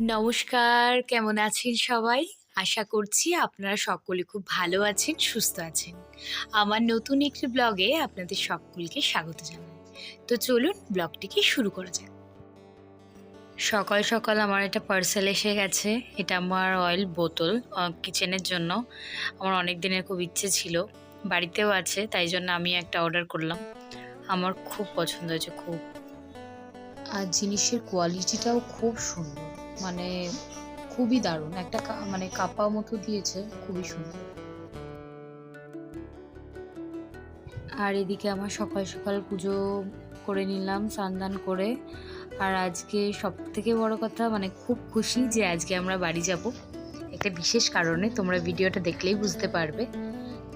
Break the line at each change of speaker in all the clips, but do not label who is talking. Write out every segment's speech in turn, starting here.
নমস্কার কেমন আছেন সবাই? আশা করছি আপনারা সকলে খুব ভালো আছেন সুস্থ আছেন। আমার নতুন একটি ব্লগে আপনাদের সকলকে স্বাগত জানাই। তো চলুন ব্লগটিকে শুরু করা যাক। সকাল সকাল আমার একটা পার্সেল এসে গেছে। এটা আমার অয়েল বোতল কিচেনের জন্য। আমার অনেক দিনের খুব ইচ্ছে ছিল। বাড়িতেও আছে তাই জন্য আমি একটা অর্ডার করলাম। আমার খুব পছন্দ হয়েছে খুব। আর জিনিসের কোয়ালিটিটাও খুব সুন্দর। মানে খুবই দারুণ। একটা মানে কাপা মতো দিয়েছে, খুবই সুন্দর। আর এদিকে আমার সকাল সকাল পুজো করে নিলাম, স্নান করে। আর আজকে সব থেকে বড় কথা মানে খুব খুশি যে আজকে আমরা বাড়ি যাব। একটা বিশেষ কারণে, তোমরা ভিডিওটা দেখলেই বুঝতে পারবে।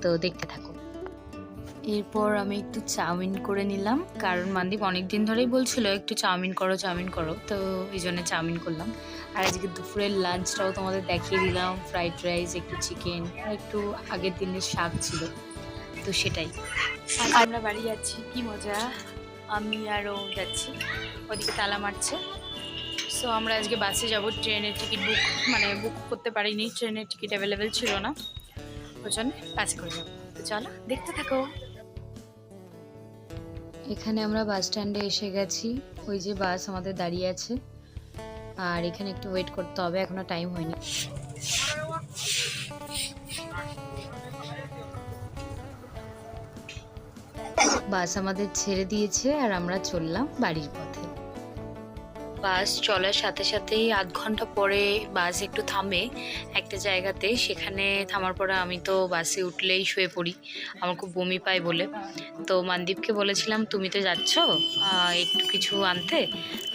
তো দেখতে থাকো। এরপর আমি একটু চাউমিন করে নিলাম। কারণ মানদীপ অনেক দিন ধরেই বলছিল, একটু চাউমিন করো চাউমিন করো। তো এই জন্য চাউমিন করলাম। আর আজকে দুপুরের লাঞ্চটাও তোমাদের দেখিয়ে দিলাম। ফ্রাইড রাইস একটু চিকেন আর একটু আগের দিনের শাক ছিল। তো সেটাই। আজ আমরা বাড়ি যাচ্ছি। কি মজা। আমি আরও যাচ্ছি। ওদিকে তালা মারছে। সো আমরা আজকে বাসে যাব। ট্রেনের টিকিট বুক মানে বুক করতে পারিনি। ট্রেনের টিকিট অ্যাভেলেবেল ছিল না। ওই জন্য বাসে করে যাব। তো চলো দেখতে থাকো। এখানে আমরা বাস স্ট্যান্ডে এসে গেছি। ওই যে বাস আমাদের দাঁড়িয়ে আছে। আর এখানে একটু ওয়েট করতে হবে, এখনও টাইম হয়নি। বাস আমাদের ছেড়ে দিয়েছে আর আমরা চললাম বাড়ির পথে। বাস চলার সাথে সাথেই আধ ঘণ্টা পরে বাস একটু থামে। একটা জায়গাতে সেখানে থামার পরে আমি তো বাসে উঠলেই শুয়ে পড়ি। আমার খুব বমি পায় বলে। তো মানদীপকে বলেছিলাম, তুমি তো যাচ্ছ? একটু কিছু আনতে?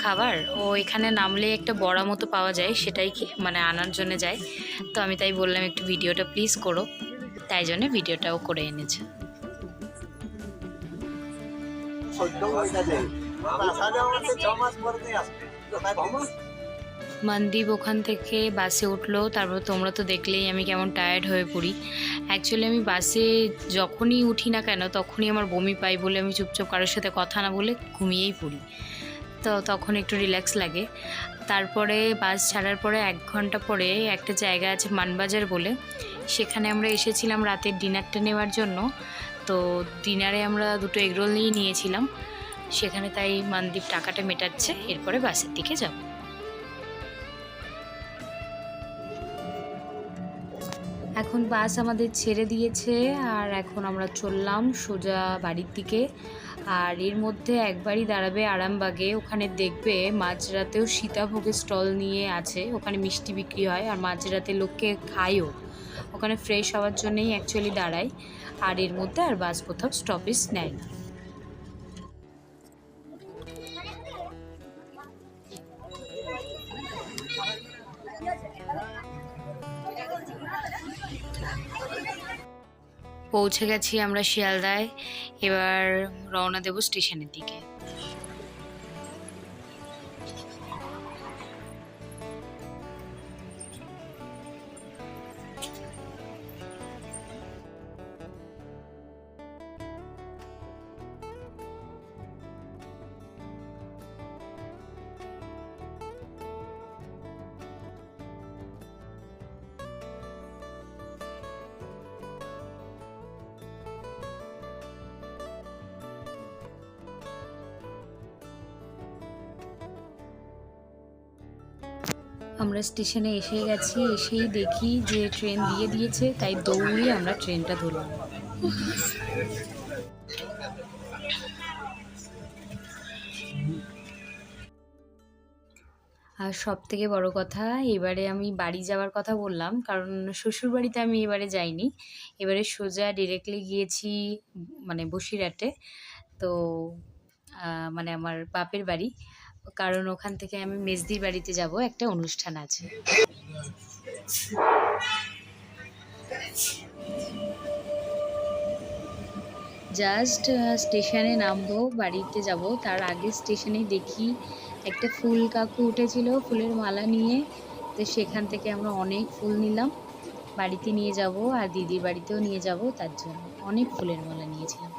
খাবার? ও এখানে নামলে একটা বড়া মতো পাওয়া যায়, সেটাই মানে আনার জন্য যায়। তো আমি তাই বললাম, একটু ভিডিওটা প্লিজ করো। তাই জন্য ভিডিওটাও করে এনেছে।
চোদ্দ দেয় আসা যাওয়া মাসে ছ মাস পরে আসবে?
মনদীপ ওখান থেকে বাসে উঠল, তারপর তোমরা তো দেখলেই আমি কেমন টায়ার্ড হয়ে পড়ি। অ্যাকচুয়ালি আমি বাসে যখনই উঠি না কেন, তখনই আমার বমি পাই বলে আমি চুপচাপ কারোর সাথে কথা না বলে ঘুমিয়েই পড়ি। তো তখন একটু রিল্যাক্স লাগে। তারপরে বাস ছাড়ার পরে এক ঘণ্টা পরে একটা জায়গা আছে মানবাজার বলে, সেখানে আমরা এসেছিলাম রাতের ডিনারটা নেওয়ার জন্য। তো ডিনারে আমরা দুটো এগরোল নিয়ে নিয়েছিলাম। সেখানে তাই মানদীপ টাকাটা মেটাচ্ছে, এরপরে বাসের দিকে যাব। এখন বাস আমাদের ছেড়ে দিয়েছে, আর এখন আমরা চললাম সোজা বাড়ির দিকে। আর এর মধ্যে একবারই দাঁড়াবে আরামবাগে, ওখানে দেখবে মাঝরাতেও সীতাভোগের স্টল নিয়ে আছে, ওখানে মিষ্টি বিক্রি হয়, আর মাঝরাতে লোককে খায়ও। ওখানে ফ্রেশ হওয়ার জন্যই অ্যাকচুয়ালি দাঁড়ায়, আর এর মধ্যে আর বাস কোথাও স্টপেজ নেয় না। পৌঁছে গেছি আমরা শিয়ালদায়। এবার রওনা দেব স্টেশনের দিকে। আমরা স্টেশনে এসে গেছি, এসেই দেখি যে ট্রেন দিয়ে দিয়েছে, তাই দৌড়ে আমরা ট্রেনটা ধরলাম। আর সব থেকে বড় কথা, এবারে আমি বাড়ি যাওয়ার কথা বললাম, কারণ শ্বশুর বাড়িতে আমি এবারে যাইনি। এবারে সোজা ডিরেক্টলি গিয়েছি মানে বসিরহাটে। তো মানে আমার বাপের বাড়ি। কারণ ওখান থেকে আমি মেজদির বাড়িতে যাব, একটা অনুষ্ঠান আছে। জাস্ট স্টেশনে নামবো, বাড়িতে যাব। তার আগে স্টেশনে দেখি একটা ফুল কাকু উঠেছিল, ফুলের মালা নিয়ে। তো সেখান থেকে আমরা অনেক ফুল নিলাম। বাড়িতে নিয়ে যাব আর দিদির বাড়িতেও নিয়ে যাব, তার জন্য অনেক ফুলের মালা নিয়েছিলাম।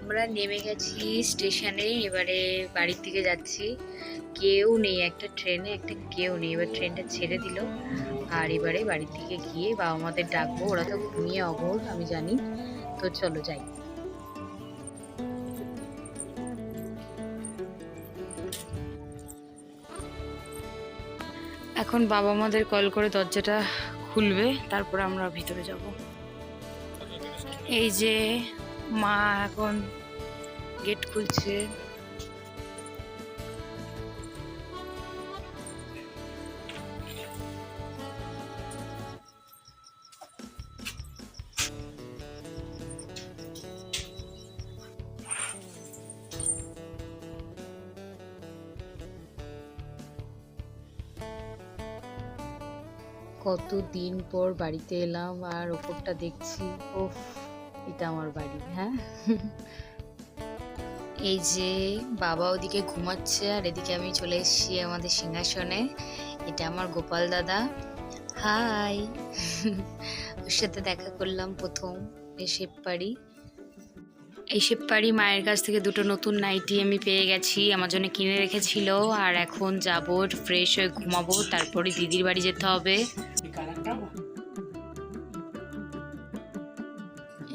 আমরা নেমে গেছি স্টেশনে এবারে বাড়ির দিকে যাচ্ছি। কেউ নেই একটা ট্রেনে একটা কেউ নেই। এবার ট্রেনটা ছেড়ে দিল। আর এবারে বাড়ির দিকে গিয়ে বাবা মাদের ডাকবো। ওরা তো ঘুমিয়ে অঘোর আমি জানি। তো চলো যাই। এখন বাবা মাদের কল করে দরজাটা খুলবে তারপরে আমরা ভিতরে যাব। এই যে মা এখন গেট খুলছে। কত দিন পর বাড়িতে এলাম আর ওপরটা দেখছি ও এটা আমার বাড়ি হ্যাঁ? এই যে বাবা ওদিকে ঘুমাচ্ছে আর এদিকে আমি চলে এসেছি আমাদের সিংহাসনে। এটা আমার গোপাল দাদা। হাই! ওর সাথে দেখা করলাম প্রথম এই শেপপাড়ি এই শেপপাড়ি মায়ের কাছ থেকে দুটো নতুন নাইটি আমি পেয়ে গেছি, আমার জন্য কিনে রেখেছিল। আর এখন যাব ফ্রেশ হয়ে ঘুমাবো, তারপরে দিদির বাড়ি যেতে হবে।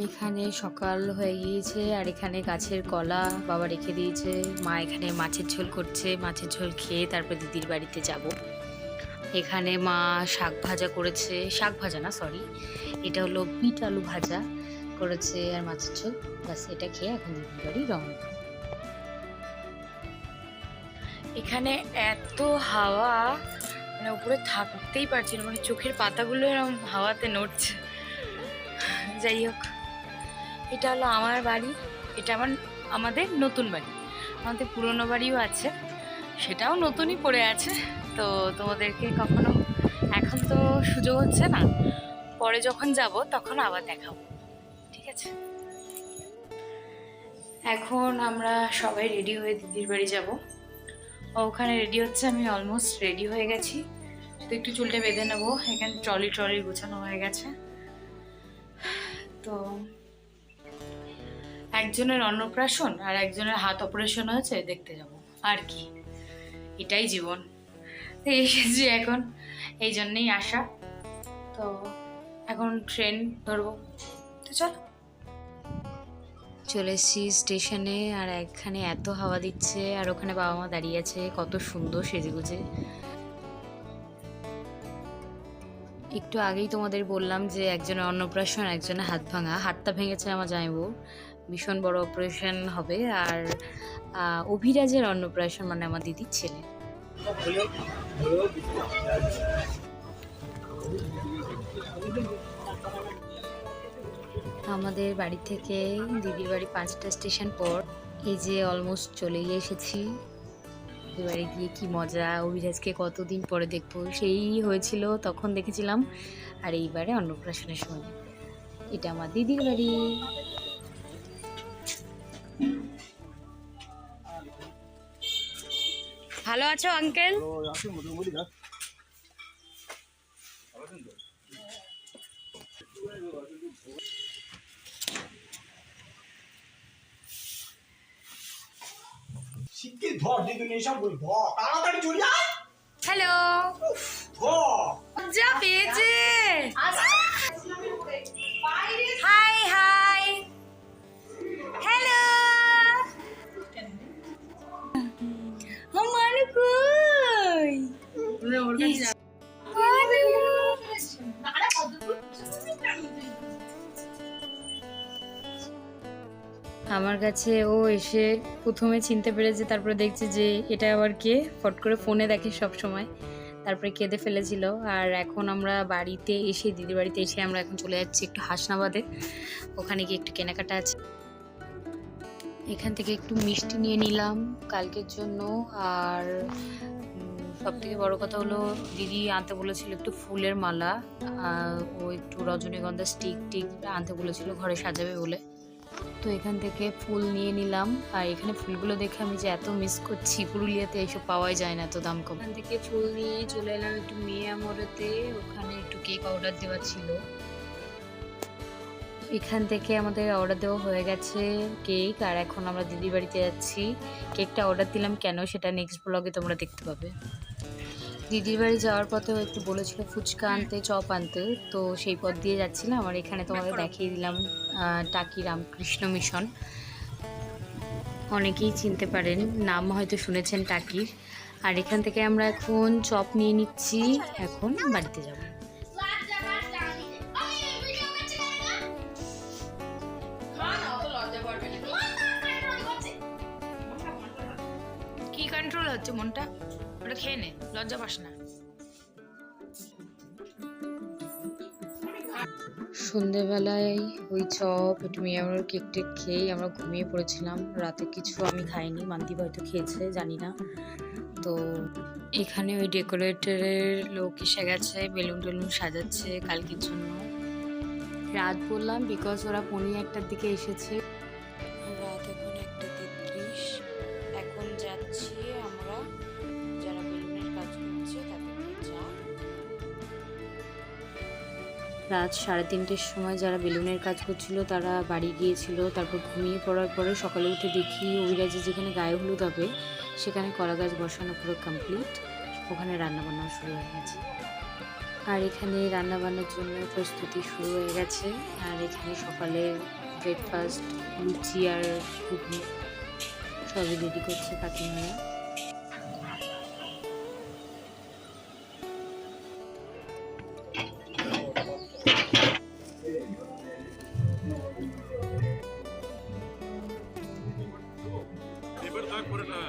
এখানে সকাল হয়ে গিয়েছে আর এখানে গাছের কলা বাবা রেখে দিয়েছে। মা এখানে মাছের ঝোল করছে, মাছের ঝোল খেয়ে তারপর দিদির বাড়িতে যাব। এখানে মা শাক ভাজা করেছে, শাক ভাজা না সরি এটা হলো বিট আলু ভাজা করেছে আর মাছের ঝোল। বাস এটা খেয়ে এখন দিদির বাড়ি রওনা। এখানে এত হাওয়া মানে উপরে থাকতেই পারছি না মানে চোখের পাতাগুলো এরকম হাওয়াতে নড়ছে। যাই হোক। এটা হলো আমার বাড়ি, এটা আমার, আমাদের নতুন বাড়ি। আমাদের পুরনো বাড়িও আছে, সেটাও নতুনই পড়ে আছে। তো তোমাদেরকে কখনো এখন তো সুযোগ হচ্ছে না, পরে যখন যাব তখন আবার দেখাবো, ঠিক আছে? এখন আমরা সবাই রেডি হয়ে দিদির বাড়ি যাব। ওখানে রেডি হচ্ছে, আমি অলমোস্ট রেডি হয়ে গেছি। তো একটু চুলটা বেঁধে নেব, এখানে ট্রলি ট্রলি গোছানো হয়ে গেছে। তো একজনের অন্নপ্রাশন আর একজনের হাত অপারেশন হয়েছে, দেখতে যাব। আর কি? এটাই জীবন। এসেছি এখন, এই জন্যেই আসা তো এখন ট্রেন ধরবো। তো চল। চলে এসেছি স্টেশনে, আর এখানে এত হাওয়া দিচ্ছে, আর ওখানে বাবা মা দাঁড়িয়ে আছে, কত সুন্দর সেজেগুজে। একটু আগেই তোমাদের বললাম যে একজনের অন্নপ্রাশন, একজনের হাত ভাঙা, হাতটা ভেঙেছে আমার জামাইবু। ভীষণ বড় অপারেশন হবে। আর অভিরাজের অন্নপ্রাশন মানে আমার দিদির ছেলে। আমাদের বাড়ি থেকে দিদির বাড়ি পাঁচটা স্টেশন পর এই যে অলমোস্ট চলেই এসেছি। এবারে গিয়ে কি মজা, অভিরাজকে কতদিন পরে দেখব? সেই হয়েছিল, তখন দেখেছিলাম। আর এইবারে অন্নপ্রাশনের সময়। এটা আমার দিদির বাড়ি। ভালো আছো আঙ্কেল
শিগগির ধর দিদুন
আমার কাছে ও এসে প্রথমে চিনতে পেরেছে তারপরে দেখছে যে এটা আবার কে। ফট করে ফোনে দেখে সব সময়। তারপরে কেঁদে ফেলেছিল। আর এখন আমরা বাড়িতে এসে দিদির বাড়িতে এসে আমরা এখন চলে যাচ্ছি একটু হাসনাবাদে। ওখানে গিয়ে একটু কেনাকাটা আছে। এখান থেকে একটু মিষ্টি নিয়ে নিলাম কালকের জন্য। আর সব থেকে বড় কথা হলো দিদি আনতে বলেছিল একটু ফুলের মালা ও একটু রজনীগন্ধা স্টিক টিক আনতে বলেছিল ঘরে সাজাবে বলে। তো এখান থেকে ফুল নিয়ে নিলাম, আর এখানে ফুলগুলো দেখে আমি যে এত মিস করছি, পুরুলিয়াতে এইসব পাওয়াই যায় না এত দাম কম। এখান থেকে ফুল নিয়ে চলে এলাম একটু মেয়ে আমরেতে, ওখানে একটু কেক অর্ডার দেওয়া ছিল। এখান থেকে আমাদের অর্ডার দেওয়া হয়ে গেছে কেক আর এখন আমরা দিদির বাড়িতে যাচ্ছি। কেকটা অর্ডার দিলাম কেন সেটা নেক্সট ব্লগে তোমরা দেখতে পাবে। দিদির বাড়ি যাওয়ার পথে একটু বলেছিল ফুচকা আনতে চপ আনতে তো সেই পথ দিয়ে যাচ্ছিলাম। আর এখানে তোমাদের দেখিয়ে দিলাম টাকি রামকৃষ্ণ মিশন। অনেকেই চিনতে পারেন নাম হয়তো শুনেছেন টাকির। আর এখান থেকে আমরা এখন চপ নিয়ে নিচ্ছি এখন বাড়িতে যাব।
কি কন্ট্রোল হচ্ছে মনটা? ওটা খেয়ে নে, লজ্জা পাস না।
সন্ধেবেলায় ওই চপ, একটু আমার কেক টেক খেয়েই আমরা ঘুমিয়ে পড়েছিলাম। রাতে কিছু আমি খাইনি, মান্তি হয়তো খেয়েছে, জানি না। তো এখানে ওই ডেকোরেটরের লোক এসে গেছে, বেলুন টেলুন সাজাচ্ছে কালকের জন্য। রাত বললাম বিকজ ওরা পৌনে একটার দিকে এসেছে। রাত সাড়ে তিনটের সময় যারা বেলুনের কাজ করছিল, তারা বাড়ি গিয়েছিল। তারপর ঘুমিয়ে পড়ার পরে সকালে উঠে দেখি অভিরাজে যেখানে গায়ে হলুদ হবে, সেখানে কলা গাছ বসানো পুরো কমপ্লিট ওখানে রান্নাবান্না শুরু হয়ে গেছে। আর এখানে রান্নাবান্নার জন্য প্রস্তুতি শুরু হয়ে গেছে। আর এখানে সকালে ব্রেকফাস্ট লুচি আর ঘুগনি সবই রেডি করছে কাকিমারা। put